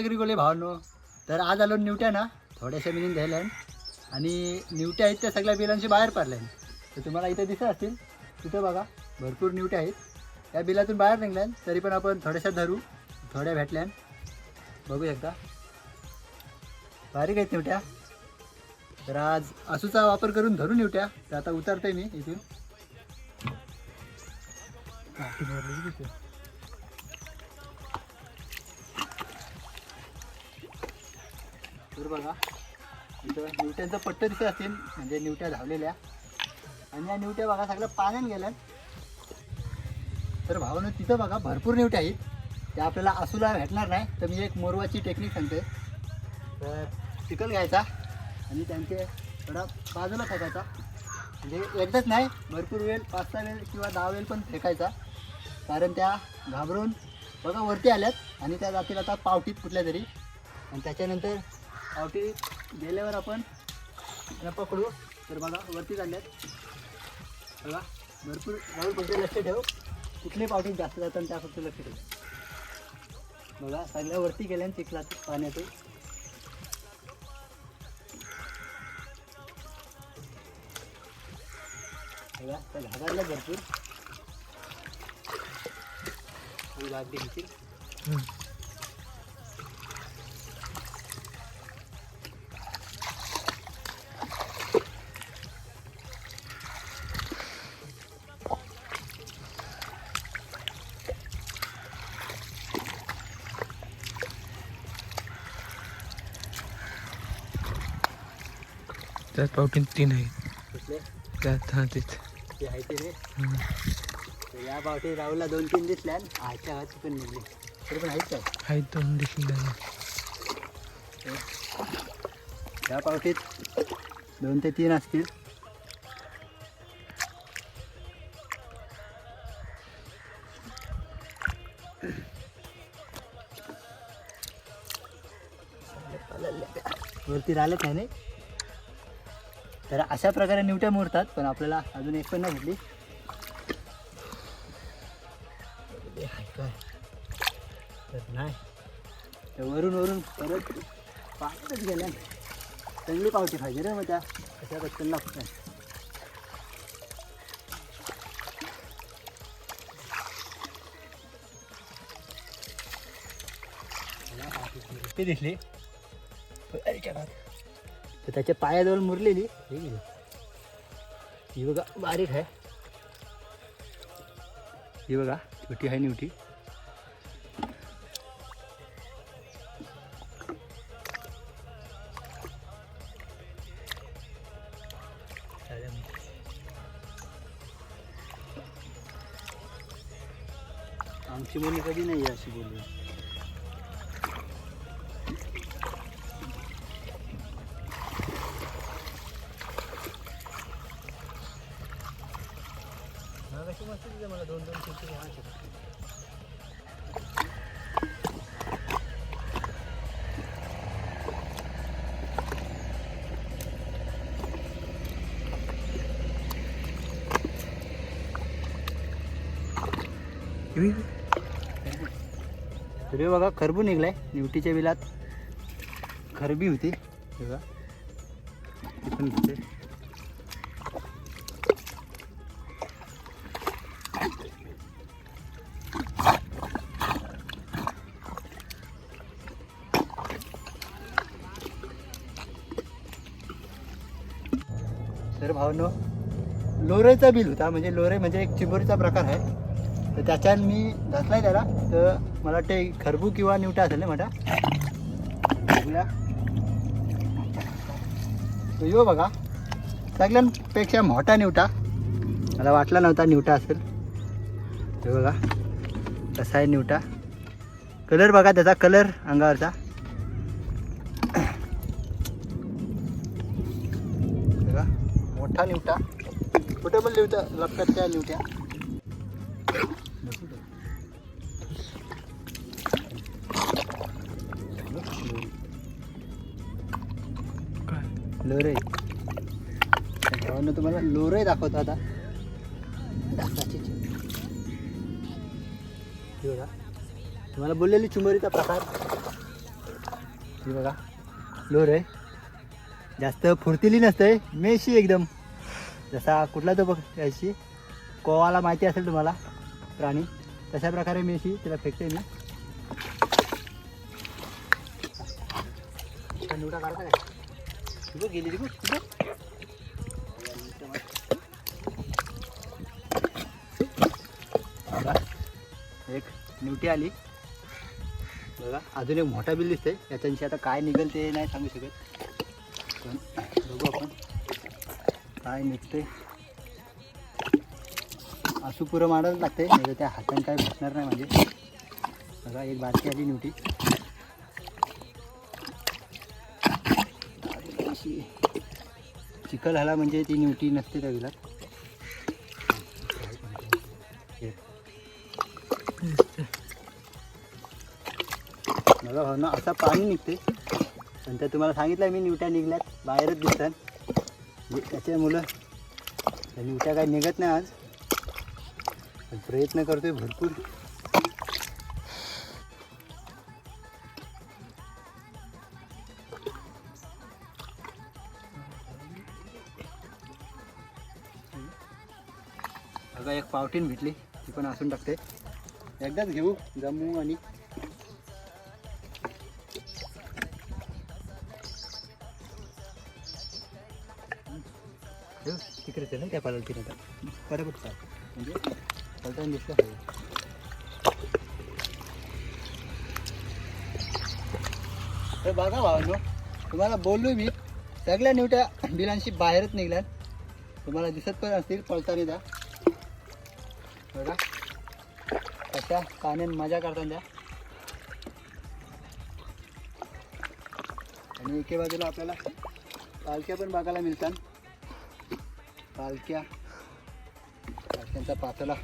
ॲग्रिकोले भावनो तर आज आलो निवट्या ना थोड्याशा मिळून घ्यायला आणि निवट्या आहेत त्या सगळ्या बिलांशी बाहेर पडल्या तर तुम्हाला इथे दिसत असतील तिथं बघा भरपूर निवट्या आहेत. त्या बिलातून बाहेर निघल्या तरी पण आपण थोड्याशा धरू थोड्या भेटल्या बघू शकता. बारीक आहेत निवट्या. तर आज आसूचा वापर करून धरून निवट्या. तर आता उतरते मी इथून. काठी बघा. इथं निवट्यांचं पट्ट दिसत असतील म्हणजे निवट्या धावलेल्या. आणि या निवट्या बघा सगळ्या पाण्यात गेल्या तर भावानं तिथं बघा भरपूर निवट्या आहेत. त्या आपल्याला आसूला भेटणार नाही तर मी एक मोरवाची टेक्निक सांगते तर चिकल घ्यायचा आणि त्यांचे थोडा बाजूला फेकायचा. म्हणजे एकदाच नाही भरपूर वेळ पाच सहा वेळ किंवा दहा वेळ पण फेकायचा. कारण त्या घाबरून बघा वरती आल्यात आणि त्या जातील आता पावटीत कुठल्या तरी. आणि त्याच्यानंतर पावटीत गेल्यावर आपण त्यांना पकडू. तर बघा वरती चालल्यात बघा भरपूर राहुल फक्त लक्ष ठेव. कुठली पावटी जास्त जातात त्या फक्त लक्ष ठेव. बघा सगळ्या वरती गेल्या चिखलात पाण्यातून. बघा त्या घाबरल्या भरपूर. ही त्यात पावटीन तीन आहे त्यात हा तेच. ते आहे ते रे. तर या पावटी राहुलला दोन तीन दिसल्या आजच्या पण निघली. तरी पण आहेत काय आहेत दोन या पावटीत दोन ते तीन असतील. वरती राहिलंच नाही नाही? तर अशा प्रकारे निवट्या मोडतात पण आपल्याला अजून एक पण नाही भेटली. तर नाही. तर वरून वरून परत पाहतच गेल्या चांगली पावती पाहिजे रे मग त्या. अशा पटकन लागतं दिसली. तर त्याच्या पायाजवळ मुरलेली. हे ही बघा बारीक आहे. ही बघा छोटी आहे निवटी आमची मुली कधी नाही आहे अशी बोलली. मला दोन दोन तरी बघा खरबू निघलाय निवटीच्या बिलात. खरबी होती. बघा. तिथून घेते तर भावनो लोरेचा बिल होता म्हणजे लोरे म्हणजे एक चिंबोरीचा प्रकार आहे. तर त्याच्यात मी घातलाय त्याला तर मला वाटते खरबू किंवा निवटा असेल ना मोठा बघूया. तो यो बघा सगळ्यांपेक्षा मोठा निवटा मला वाटला नव्हता निवटा असेल. हे बघा कसा आहे निवटा कलर बघा त्याचा कलर अंगावरचा. मोठा निवटा. कुठे पण लिवत्या लागतात त्या. निवट्या लोरे. भावानं तुम्हाला लोरे दाखवतो आता. हे बघा. तुम्हाला बोललेली चुमरीचा प्रकार. बघा. लोरे. जास्त फुर्तिली नसते मेशी एकदम. जसा कुठला तो बघ याची कोवाला माहिती असेल तुम्हाला प्राणी. तशा प्रकारे मेशी तिला फेकते मी. निवडा काढता काय? गेली एक निवटी आली. बघा अजून एक मोठा बिल दिसतंय. याच्याशी आता काय निघेल ते नाही सांगू शकत. पण काय निघते? असू पुरं मारायला लागते म्हणजे त्या हाताने काय भेटणार नाही म्हणजे. बघा एक बारकी आली निवटी. चिखल हाला म्हणजे ती निवटी नसते त्या विलात. हे. बघा हो भावना असा पाणी निघते. नंतर तुम्हाला सांगितलं मी निवट्या निघल्यात बाहेरच दिसतात. म्हणजे त्याच्यामुळं त्या निवट्या काही निघत नाही आज. पण प्रयत्न करतोय भरपूर. बघा एक पावटीन भेटली. ती पण असून टाकते. एकदाच घेऊ जमू आणि तिकडे ते ना त्या पाला तिकडे बरं चाल. म्हणजे पलटाने दिसतो तर बघा भावांनो तुम्हाला बोललो मी सगळ्या निवट्या बिलांशी बाहेरच निघल्यात. तुम्हाला दिसत पण असतील पळताना द्या बघा. कशा पाण्यात मजा करतात द्या आणि एके बाजूला आपल्याला पालख्या पण बघायला मिळतात. पालक्या. पालक्यांचा पातला.